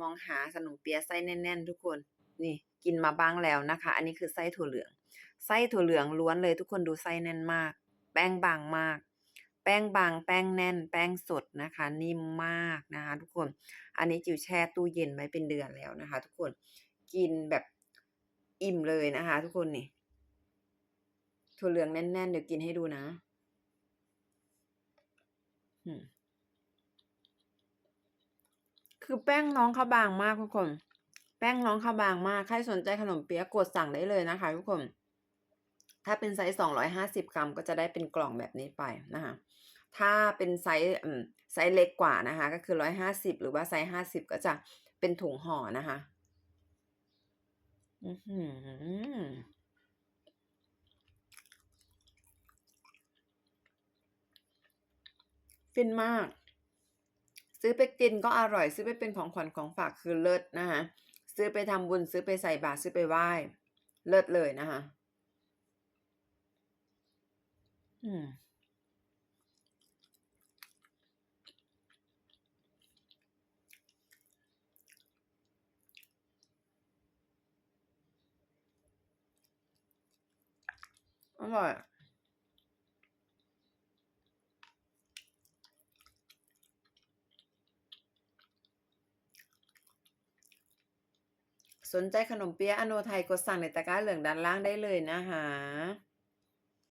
มองหาขนมเปี๊ยะไส้แน่น ๆ ทุกคนนี่กินมาบ้างแล้วนะคะ อันนี้คือไส้ถั่วเหลือง ไส้ถั่วเหลืองล้วนเลยทุกคนดูไส้แน่นมาก แป้งบางมาก แป้งบางแป้งแน่น แป้งสดนะคะ นิ่มมากนะคะ ทุกคน อันนี้จิ๋วแช่ตู้เย็นไว้เป็นเดือนแล้วนะคะ ทุกคนกินแบบอิ่มเลยนะคะ ทุกคนนี่ถั่วเหลืองแน่นๆเดี๋ยวกินให้ดูนะ คือแป้งน้องเขาบางมากทุกคน แป้งน้องเขาบางมาก ใครสนใจขนมเปี๊ยะกดสั่งได้เลยนะคะทุกคน ถ้าเป็นไซส์250กรัมก็จะได้เป็นกล่องแบบนี้ไปนะคะ ถ้าเป็นไซส์ไซส์เล็กกว่านะคะ ก็คือ150หรือว่าไซส์50ก็จะเป็นถุงห่อนะคะ อื้อฮือฟินมาก ซื้อไปกินก็อร่อย ซื้อไปเป็นของขวัญของฝากคือเลิศนะคะซื้อไปทำบุญซื้อไปใส่บาตรซื้อไปไหว้เลิศเลยนะคะอืมอร่อย สนใจขนมเปี๊ยะอโนไทยกดสั่งในตะกร้าเหลืองด้านล่างได้เลยนะคะ